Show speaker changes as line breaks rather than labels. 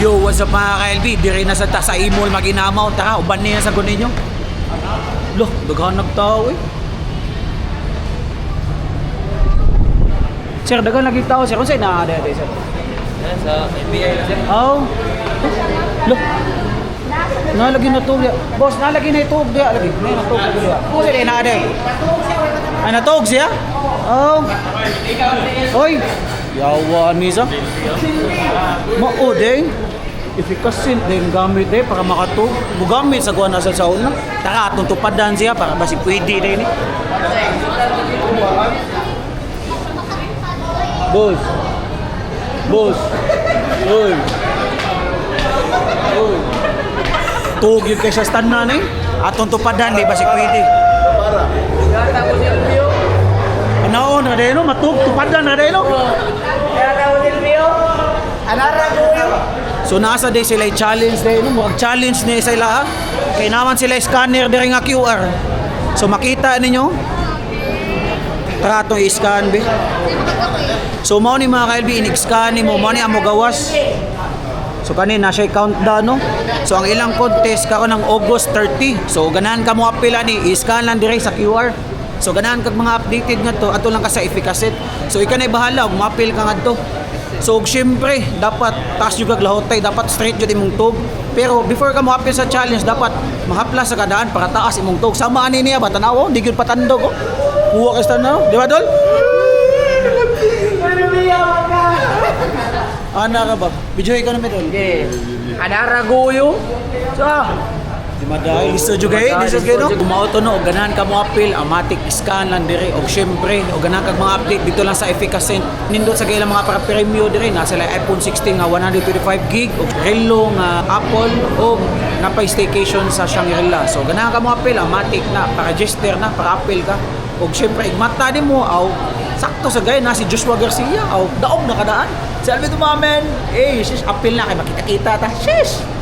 Yo, what's up mga ka-LB? Di rin na sa ta sa imol maginamaw. Tara, uban niya sa kunin nyo. Loh, daghan nagtao eh. Sir, daghan lagi tao. Sir, kung sa'yo na ada sir?
Sa NBI na siya.
Oh. Loh. Nalagi na to. dia. Boss, nalagi na ito. Dia lagi. May natog ko dia. Kung sa'yo na ada. Ay, natog siya? Oh. Oy. Yawa ni sa. Mao din. Efficacy din gamit din para makatug. Mugamit sa kuha na sa sauna. Taka atong tupadan siya para basi pwede din ni. Boss. Boss. Oy. Oy. Tug yun kay sa stand na ni. Atong tupadan di basi pwede.
Yata ko si Elvio.
Ano na din no matug tupadan na din no. So nasa day sila challenge day no, mag challenge ni sila ha. Kay naman sila scanner diri nga QR. So makita ninyo. Tara to i-scan be. So mao ni mga kalbi inig-scan ni mo mao ni amo gawas. So kani na siya countdown no. So ang ilang contest karon ng August 30. So ganahan ka mo apila ni i-scan lang dire sa QR. So ganahan kag mga updated nga to ato lang ka sa efficacy. So ika na bahala og mapil ka ngadto. So syempre dapat taas yung kaglahotay, dapat straight jud imong tug. Pero before ka mo apil sa challenge dapat mahapla sa kadaan para taas imong tug. Sama ani niya ba tanaw di gyud patandog oh. Kuha ka sa tanaw, di ba dol? Ana ka ba? Video ka na medol.
Okay. Anara ko yun. So,
Madahil listo jud kay, listo kay no. Kumauto no og ganahan ka mo apil, amatic scan lang dire og syempre og ganahan kag mga update dito lang sa efficacy. Nindot sa kailang mga para premium dire na sila iPhone 16 nga 125 gig og relo nga Apple og napay staycation sa Shangri-La. So ganahan ka mo apil, amatic na, pa-register na, para-apil ka. Og syempre igmata ni mo aw sakto sa gaya na si Joshua Garcia aw daog na kadaan. Si Alvin Dumamen, eh, shish, apil na kay makita-kita ta. Shish!